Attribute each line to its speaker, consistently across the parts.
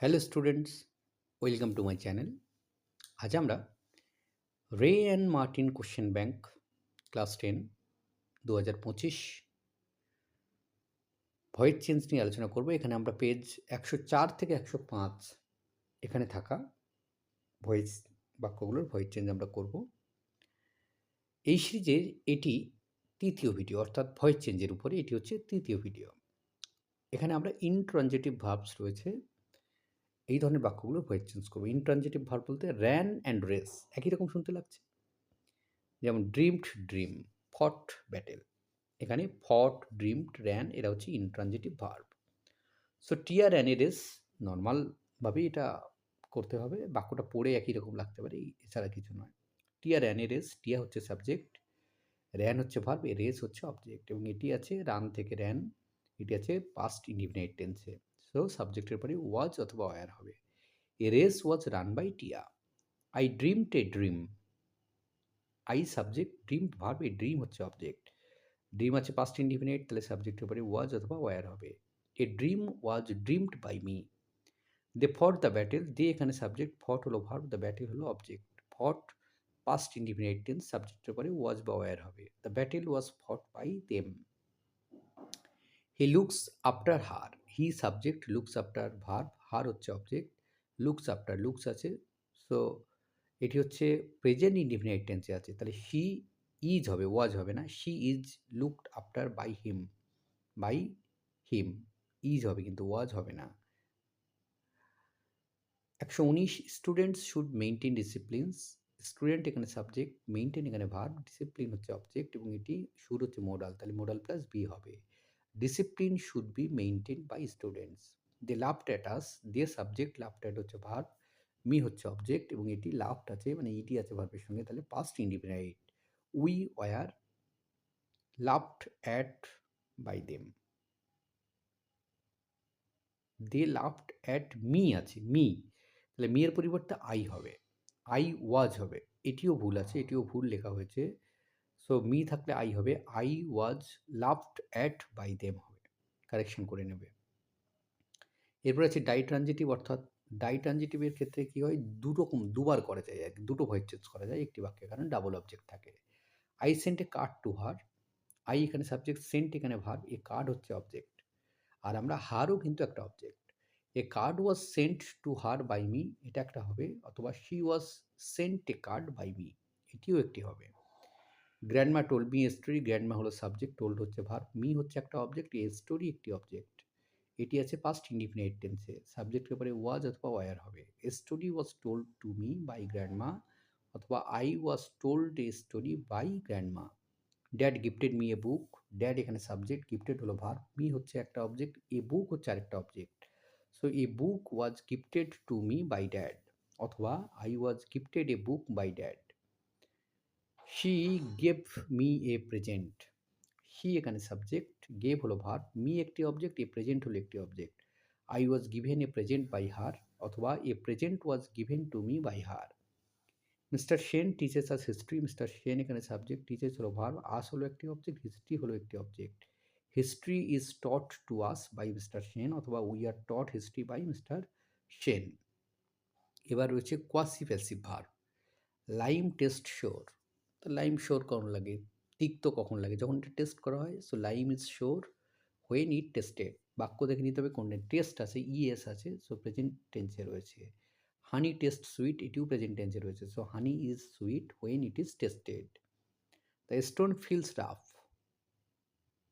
Speaker 1: Hello students welcome to my channel আজ আমরা Ray and Martin question bank class ten দু হাজার পঁচিশ ভয়েড চেঞ্জ নিয়ে আলোচনা করব। এখানে আমরা পেজ একশো চার থেকে একশো পাঁচ এখানে থাকা ভয়েস বাক্যগুলোর ভয়েড চেঞ্জ আমরা করব। এই সিরিজের এটি তৃতীয় ভিডিও অর্থাৎ ভয়েস চেঞ্জের উপরে এটি হচ্ছে তৃতীয় ভিডিও এখানে আমরা ইনট্রানজেটিভ ভার্বস রয়েছে। এই ধরনের বাক্যগুলো ভয়েস চেঞ্জ করব। ইনট্রানজেটিভ ভার্ব বলতে র্যান অ্যান্ড রেস একই রকম শুনতে লাগছে? যেমন ড্রিমড ড্রিম ফট ব্যাটেল এখানে ফট ড্রিমড র্যান এরা হচ্ছে intransitive verb so tear an race নর্মালভাবে এটা করতে হবে, বাক্যটা পড়ে একই রকম লাগতে পারে এছাড়া কিছু নয়। টিয়ার অ্যান রেস টিয়া হচ্ছে সাবজেক্ট র্যান হচ্ছে ভার্ব এ রেস হচ্ছে অবজেক্ট এবং এটি আছে রান থেকে র্যান এটি আছে পাস্ট ইন্ডিফিনাইট টেন্সে সো সাবজেক্টের পরে ওয়াজ অথবা ওয়ার হবে। A race was run by Tia I dreamed a dream I subject dream verb a dream হচ্ছে অবজেক্ট ড্রিম আছে পাস্ট ইন্ডিফিনাইট তাহলে সাবজেক্টের পরে ওয়াজ অথবা ওয়ার হবে। A dream was dreamed by me they fought the battle they এখানে subject fought হলো verb the battle হলো object fought past indefinite tense সাবজেক্টের পরে ওয়াজ বা ওয়ার হবে। The battle was fought by them he looks after her he subject, looks after verb, her হচ্ছে object, looks after looks আছে। So, এটি হচ্ছে present indefinite টেন্সে আছে। তাহলে হি ইজ হবে, ওয়াজ হবে না। She is looked after by him by him, is হবে কিন্তু ওয়াজ হবে না। একশো উনিশ students should maintain disciplines. Student এখানে সাবজেক্ট মেনটেন এখানে ভার্ব, ডিসিপ্লিন হচ্ছে অবজেক্ট এবং এটি সুর হচ্ছে মোডাল তাহলে মোডাল প্লাস বি হবে। Discipline should be maintain by students they loved at us দিয়ে সাবজেক্ট লাভড অ্যাট হচ্ছে ভার্ব মি হচ্ছে অবজেক্ট এবং এটি লাভড আছে মানে ইটি আছে ভার্বের সঙ্গে, তাহলে past independent we were loved at by them they loved at me আছে মি তাহলে মি এর পরিবর্তে আই হবে। আই ওয়াজ হবে। এটিও ভুল আছে, এটিও ভুল লেখা হয়েছে। সো মি থাকলে আই হবে। I was loved at by them হবে। কারেকশন করে নেবে। এরপর আছে ডাই ট্রানজিটিভ অর্থাৎ ডাই ট্রানজিটিভের ক্ষেত্রে কী হয়? দু রকম দুবার করা যায়। দুটো ভয়েস চেঞ্জ করা যায় একটি বাক্যের কারণে ডাবল অবজেক্ট থাকে। I sent a card to her I এখানে সাবজেক্ট সেন্ট এখানে ভার এ কার্ড হচ্ছে অবজেক্ট আর আমরা হারও কিন্তু একটা object a card was sent to her by me এটা একটা হবে। অথবা she was sent a card by me এটিও একটি হবে। Grandma told me a story grandma হলো সাবজেক্ট টোল্ড হচ্ছে ভার মি হচ্ছে একটা অবজেক্ট এ স্টোরি একটি অবজেক্ট এটি আছে পাস্ট ইন্ডিফিনাইট টেন্সে সাবজেক্টের পরে ওয়াজ অথবা ওয়ার হবে। A story was told to me by grandma অথবা I was told a story by grandma dad gifted me a book dad এখানে সাবজেক্ট গিফটেড হলো ভার মি হচ্ছে একটা অবজেক্ট এ বুক হচ্ছে আরেকটা object so a book was gifted to me by dad অথবা I was gifted a book by dad she gave me a present he এখানে subject gave হলো verb me একটি object a present হলো একটি object I was given a present by her অথবা a present was given to me by her mister Sen teachers us history mister Sen এখানে subject teachers হলো ভার আস হলো একটি অবজেক্ট হিস্ট্রি হলো একটি object history is taught to us by mister Sen অথবা we are taught history by mister Sen এবার রয়েছে quasi passive verb lime taste sour তো লাইম শোর কখন লাগে? তিক্ত কখন লাগে? যখন এটা টেস্ট করা হয় so lime is sour when it tasted বাক্য দেখে নিতে হবে কোনটা। টেস্ট আছে ইএস আছে সো প্রেজেন্ট টেন্সে রয়েছে। হানি টেস্ট সুইট এটিও প্রেজেন্ট টেন্সে রয়েছে। So honey is sweet when it is tasted the stone feels rough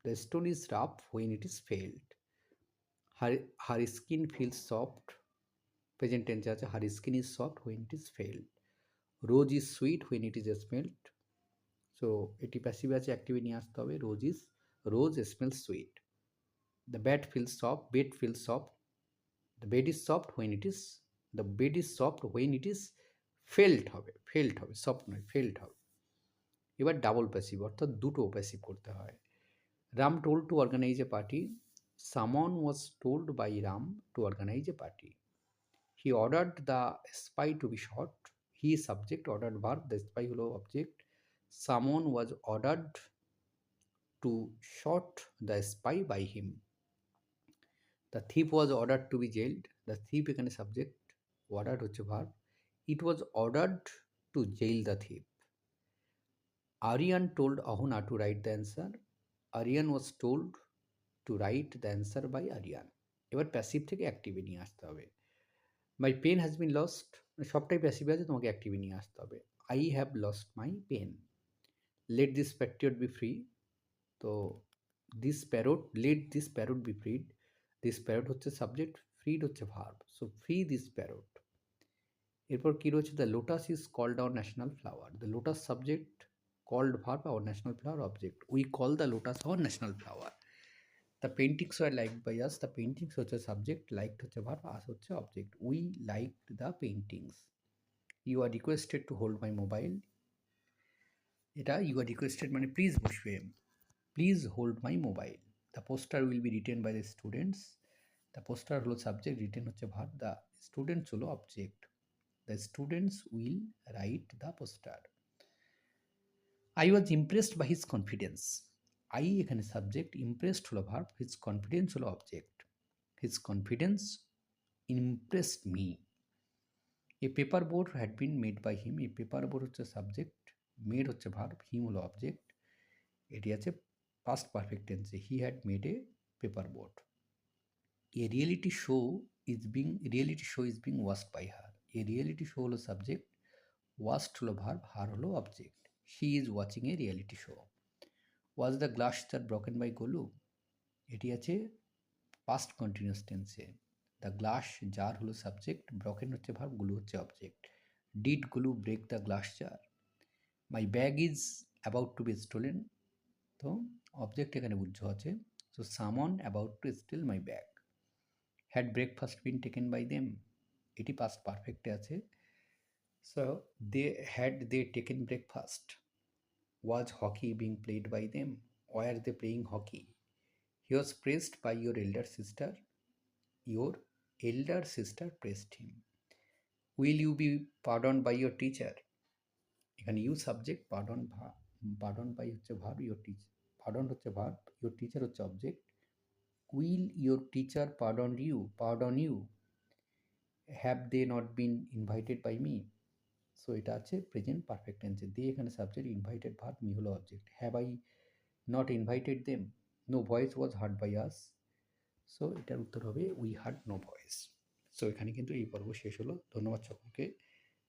Speaker 1: the stone is rough when it is felt her her skin feels soft present টেন্সে আছে her skin is soft when it is felt rose is sweet when it is smelled so এটি passive আছে অ্যাক্টিভে নিয়ে আসতে হবে। Rose is rose smell sweet the bed feel soft bed feel soft the bed is soft when it is the bed is soft when it is felt হবে felt হবে soft নয় felt হবে। এবার ডাবল প্যাসিভ অর্থাৎ দুটো passive করতে হয়। Ram told to organise a party someone was told by Ram to organise a party he ordered the spy to be shot he subject ordered verb the spy হলো object someone was ordered to shot the spy by him. The thief was order to be jailed the thief এখানে subject order হচ্ছে verb it was ordered to jail the thief Aryan told Ahana to write the answer Aryan was told to write the answer by Aryan এবার passive থেকে অ্যাক্টিভে নিয়ে আসতে হবে। My pen has been lost সবটাই passive আছে, তোমাকে অ্যাক্টিভে নিয়ে আসতে হবে। I have lost my pen let this patriot be free তো this parrot let this parrot be freed this parrot হচ্ছে সাবজেক্ট ফ্রিড হচ্ছে verb so free this parrot এরপর কী রয়েছে? The lotus is called our national flower the lotus subject called verb our national flower object we call the lotus our national flower the paintings are like by us the paintings হচ্ছে subject liked হচ্ছে verb us হচ্ছে object we like the paintings you are requested to hold my mobile এটা you are requested মানে please বসবে। Please hold my mobile the poster will be written by the students the poster হলো subject written হচ্ছে verb the students হলো object the students will write the poster I was impressed by his confidence I এখানে subject impressed হলো verb his confidence হলো object his confidence impressed me a paper board had been made by him এই paper board হচ্ছে subject made হচ্ছে verb him হলো object এটি আছে past perfect টেন্সে he had made a paper board a reality show is being reality show is being watched by her a reality show হলো subject waste হলো verb her হলো object he is watching a reality show was the glass jar broken by Golu এটি আছে past continuous টেন্সে the glass jar হলো subject broken হচ্ছে verb গুলু হচ্ছে object did Golu break the glass jar my bag is about to be stolen তো object এখানে বুঝ্য আছে। So someone about to steal my bag had breakfast been taken by them এটি past পারফেক্টে আছে। So they had they taken breakfast was hockey being played by them were they playing hockey he was pressed by your elder sister your elder sister pressed him will you be pardon by your teacher এখানে you subject pardon pardon by হচ্ছে verb your teacher pardon হচ্ছে verb your teacher হচ্ছে object will your teacher pardon you pardon you have they not been invited by me so এটা আছে present perfect টেন্সে they এখানে subject invited verb me হলো object have I not invited them no voice was heard by us so এটার উত্তর হবে we heard no voice so এখানে কিন্তু এই পর্ব শেষ হলো, ধন্যবাদ সকলকে।